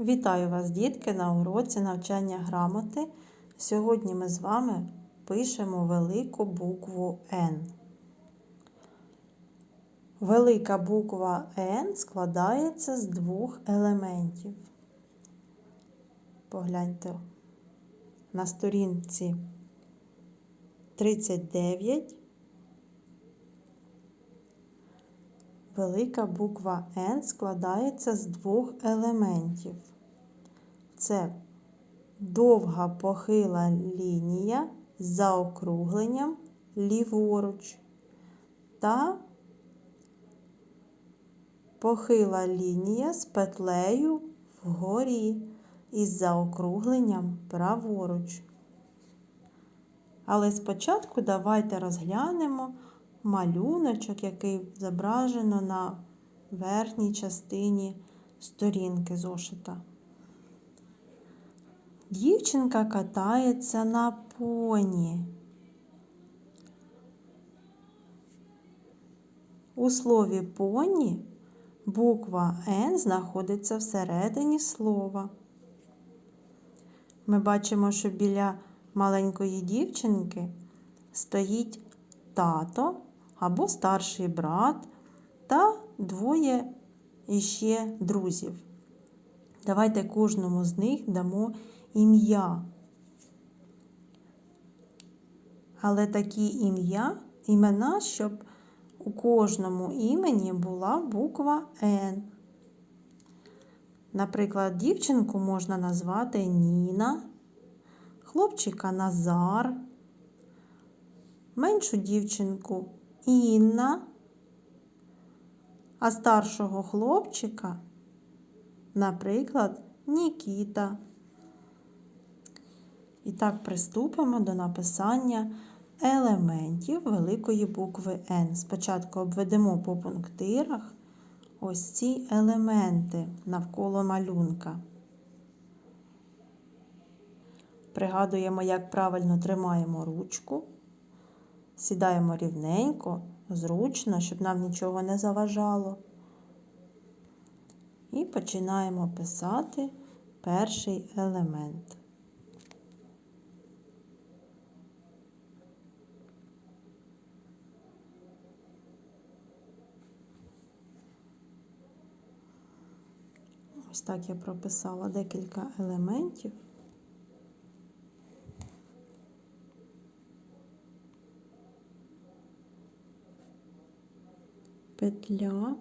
Вітаю вас, дітки, на уроці навчання грамоти. Сьогодні ми з вами пишемо велику букву Н. Велика буква Н складається з двох елементів. Погляньте на сторінці 39. Велика буква Н складається з двох елементів. Це довга похила лінія з заокругленням ліворуч та похила лінія з петлею вгорі із заокругленням праворуч. Але спочатку давайте розглянемо малюночок, який зображено на верхній частині сторінки зошита. Дівчинка катається на поні. У слові поні буква Н знаходиться всередині слова. Ми бачимо, що біля маленької дівчинки стоїть тато або старший брат та двоє іще друзів. Давайте кожному з них дамо ім'я. Але такі ім'я, імена, щоб у кожному імені була буква Н. Наприклад, дівчинку можна назвати Ніна, хлопчика Назар, меншу дівчинку Інна, а старшого хлопчика, наприклад, Нікіта. І так приступимо до написання елементів великої букви Н. Спочатку обведемо по пунктирах ось ці елементи навколо малюнка. Пригадуємо, як правильно тримаємо ручку. Сідаємо рівненько, зручно, щоб нам нічого не заважало. І починаємо писати перший елемент. Ось так я прописала декілька елементів. Петля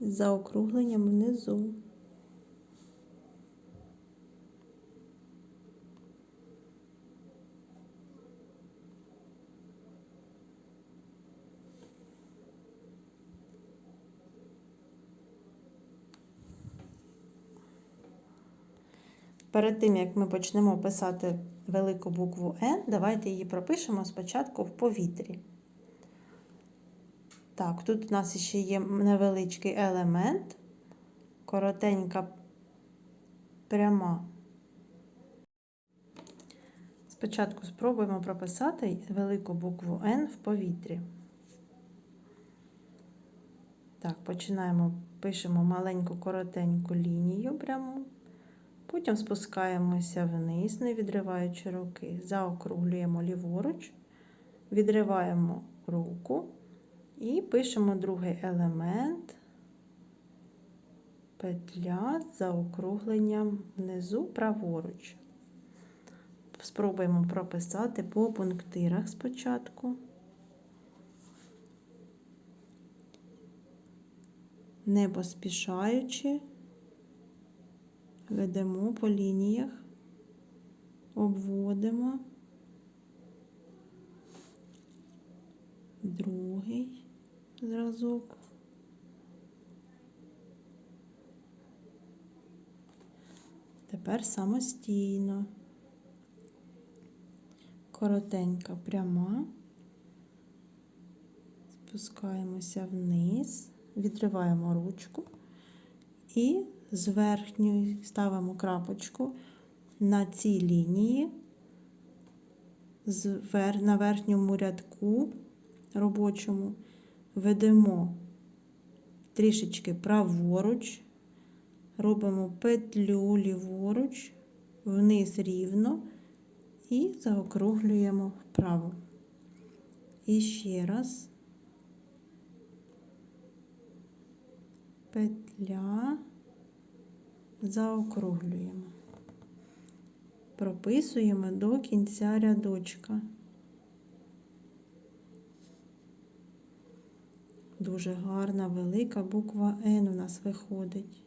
з заокругленням внизу. Перед тим, як ми почнемо писати велику букву Н, давайте її пропишемо спочатку в повітрі. Так, тут у нас ще є невеличкий елемент, коротенька пряма. Спочатку спробуємо прописати велику букву Н в повітрі. Так, починаємо, пишемо маленьку коротеньку лінію пряму. Потім спускаємося вниз, не відриваючи руки, заокруглюємо ліворуч, відриваємо руку і пишемо другий елемент, петля з заокругленням внизу праворуч. Спробуємо прописати по пунктирах спочатку. Не поспішаючи. Ведемо по лініях, обводимо, другий зразок. Тепер самостійно, коротенька пряма, спускаємося вниз, відриваємо ручку і з верхньої ставимо крапочку на цій лінії, на верхньому рядку робочому ведемо трішечки праворуч, робимо петлю ліворуч, вниз рівно і заокруглюємо вправо. І ще раз. Петля заокруглюємо. Прописуємо до кінця рядочка. Дуже гарна велика буква Н у нас виходить.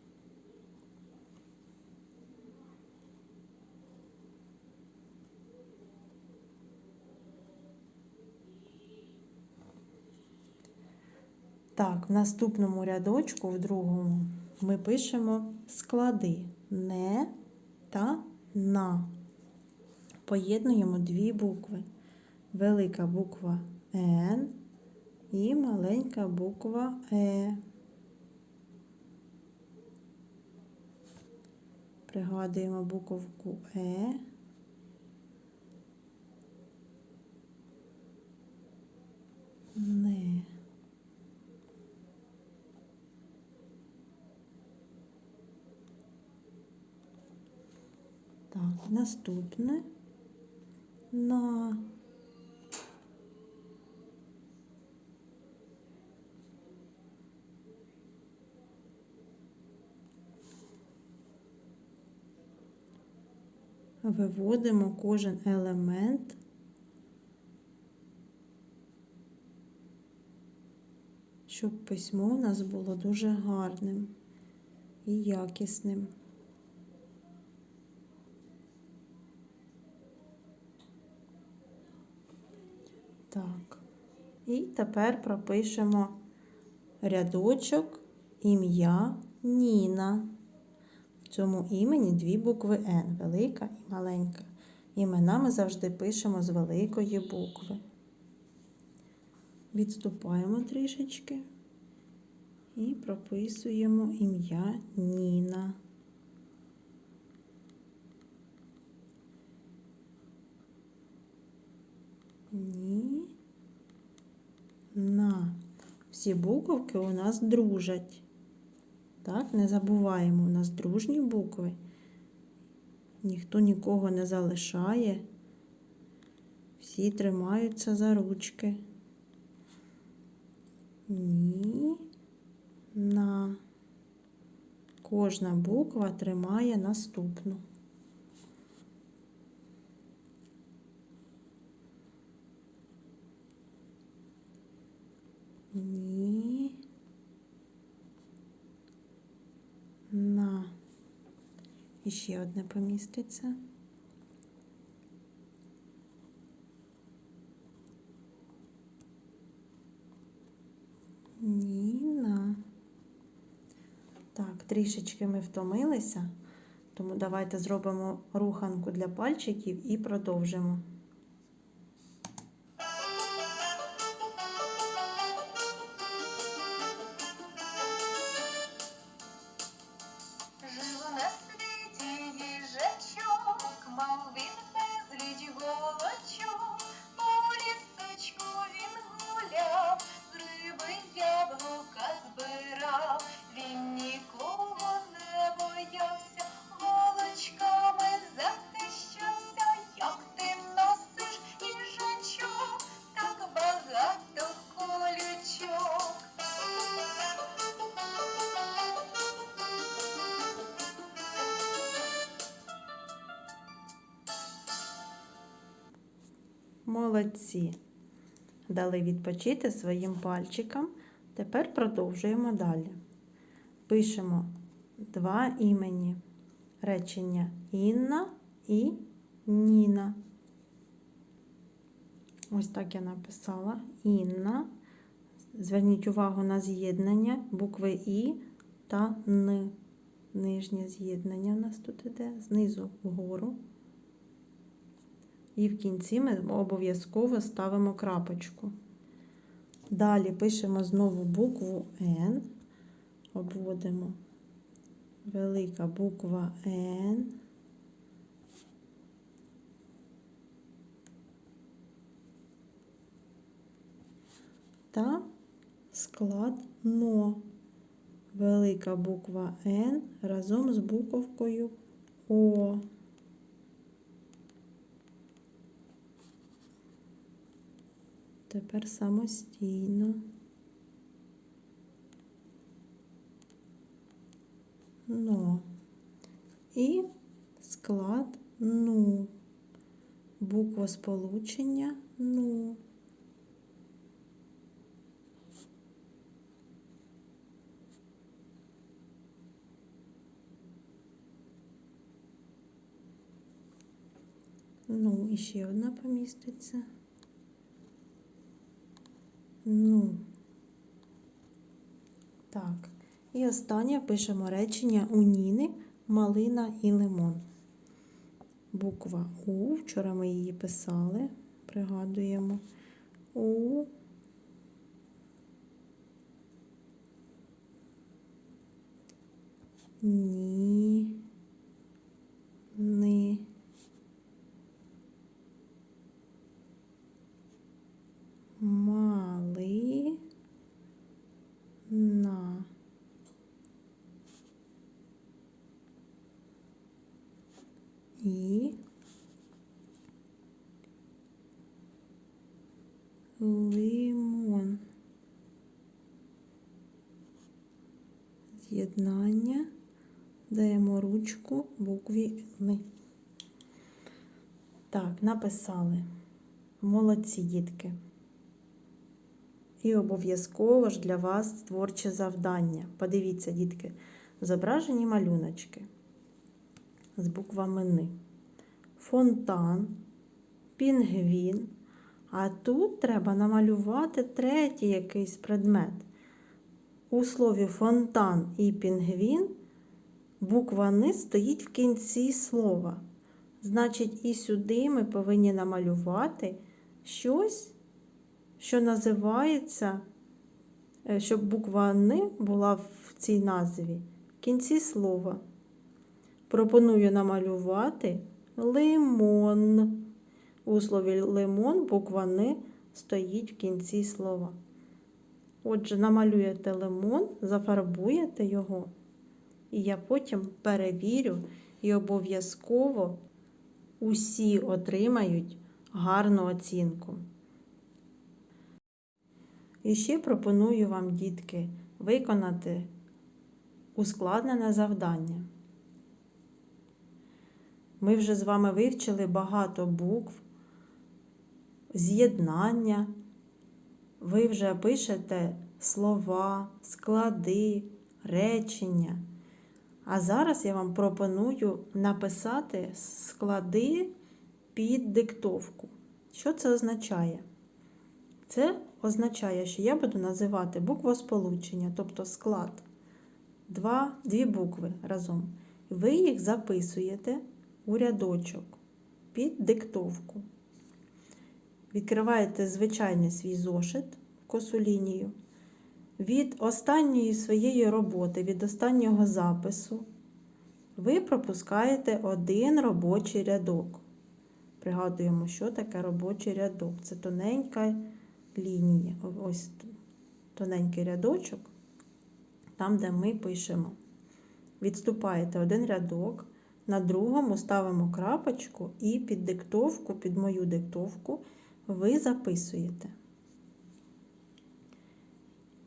Так, в наступному рядочку, в другому, ми пишемо склади не та на. Поєднуємо дві букви. Велика буква Н і маленька буква Е. Пригадуємо буковку Е. Не. Так, наступне на виводимо кожен елемент щоб письмо у нас було дуже гарним і якісним. Так. І тепер пропишемо рядочок ім'я Ніна. Цьому імені дві букви Н велика і маленька. Імена ми завжди пишемо з великої букви. Відступаємо трішечки і прописуємо ім'я Ніна. Ні-на. Всі буковки у нас дружать. Так, не забуваємо, у нас дружні букви. Ніхто нікого не залишає. Всі тримаються за ручки. Ні. На. Кожна буква тримає наступну. Ні. На. Ще одне поміститься. Ніна. Так, трішечки ми втомилися, тому давайте зробимо руханку для пальчиків і продовжимо. Молодці. Дали відпочити своїм пальчикам. Тепер продовжуємо далі. Пишемо два імені. Речення Інна і Ніна. Ось так я написала. Інна. Зверніть увагу на з'єднання букви І та Н. Нижнє з'єднання у нас тут іде, знизу вгору. І в кінці ми обов'язково ставимо крапочку. Далі пишемо знову букву Н, обводимо велика буква Н. Та склад НО. велика буква Н разом з буковкою О. Тепер самостійно. Но. І склад ну. Буква сполучення ну. Ну, і ще одна поміститься. Ну. Так. І останнє пишемо речення у Ніни, малина і лимон. Буква У. Вчора ми її писали. Пригадуємо. У. Ні. Ни. Мали. На. І лимон. З'єднання. Даємо ручку букві Н. Так, написали. Молодці дітки. І обов'язково ж для вас творче завдання. Подивіться, дітки, зображені малюночки з буквами Н. Фонтан, пінгвін. А тут треба намалювати третій якийсь предмет. У слові фонтан і пінгвін буква Н стоїть в кінці слова. Значить, і сюди ми повинні намалювати щось, що називається, е, щоб буква Н була в цій назві в кінці слова. Пропоную намалювати лимон. У слові лимон буква Н стоїть в кінці слова. Отже, намалюєте лимон, зафарбуєте його, і я потім перевірю і обов'язково усі отримають гарну оцінку. І ще пропоную вам, дітки, виконати ускладнене завдання. Ми вже з вами вивчили багато букв, з'єднання. Ви вже пишете слова, склади, речення. А зараз я вам пропоную написати склади під диктовку. Що це означає? Це означає, що я буду називати буквосполучення, тобто склад, два, дві букви разом. Ви їх записуєте у рядочок під диктовку. Відкриваєте звичайний свій зошит, косу лінію. Від останньої своєї роботи, від останнього запису, ви пропускаєте один робочий рядок. Пригадуємо, що таке робочий рядок. Це тоненька лінія. Ось тоненький рядочок, там, де ми пишемо. Відступаєте один рядок, на другому ставимо крапочку і під диктовку, під мою диктовку, ви записуєте.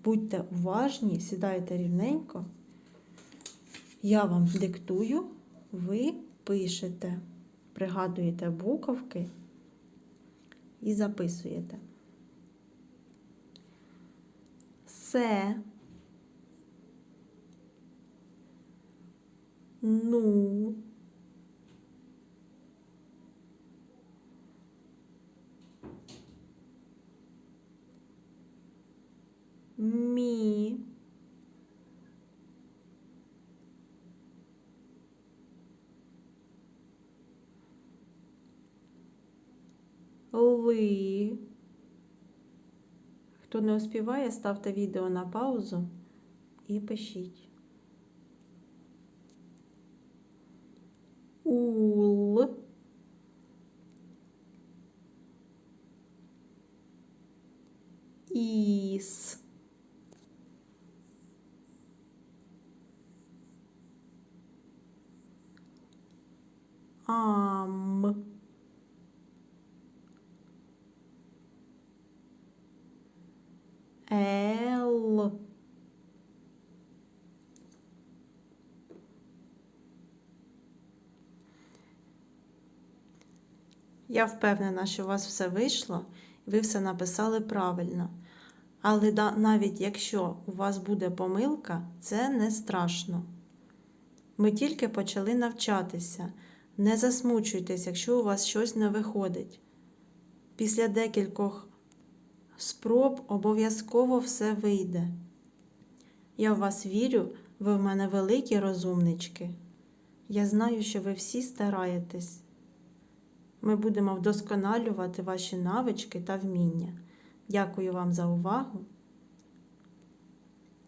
Будьте уважні, сідайте рівненько. Я вам диктую, ви пишете, пригадуєте буковки і записуєте. Се. Ну. Мі. Ли. Хто не успіває, ставте відео на паузу і пишіть. Ул. Іс. Ам. Ел. Я впевнена, що у вас все вийшло, і ви все написали правильно. Але навіть якщо у вас буде помилка, це не страшно. Ми тільки почали навчатися. Не засмучуйтесь, якщо у вас щось не виходить. Після декількох спроб обов'язково все вийде. Я в вас вірю, ви в мене великі розумнички. Я знаю, що ви всі стараєтесь. Ми будемо вдосконалювати ваші навички та вміння. Дякую вам за увагу.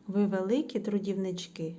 Ви великі трудівнички.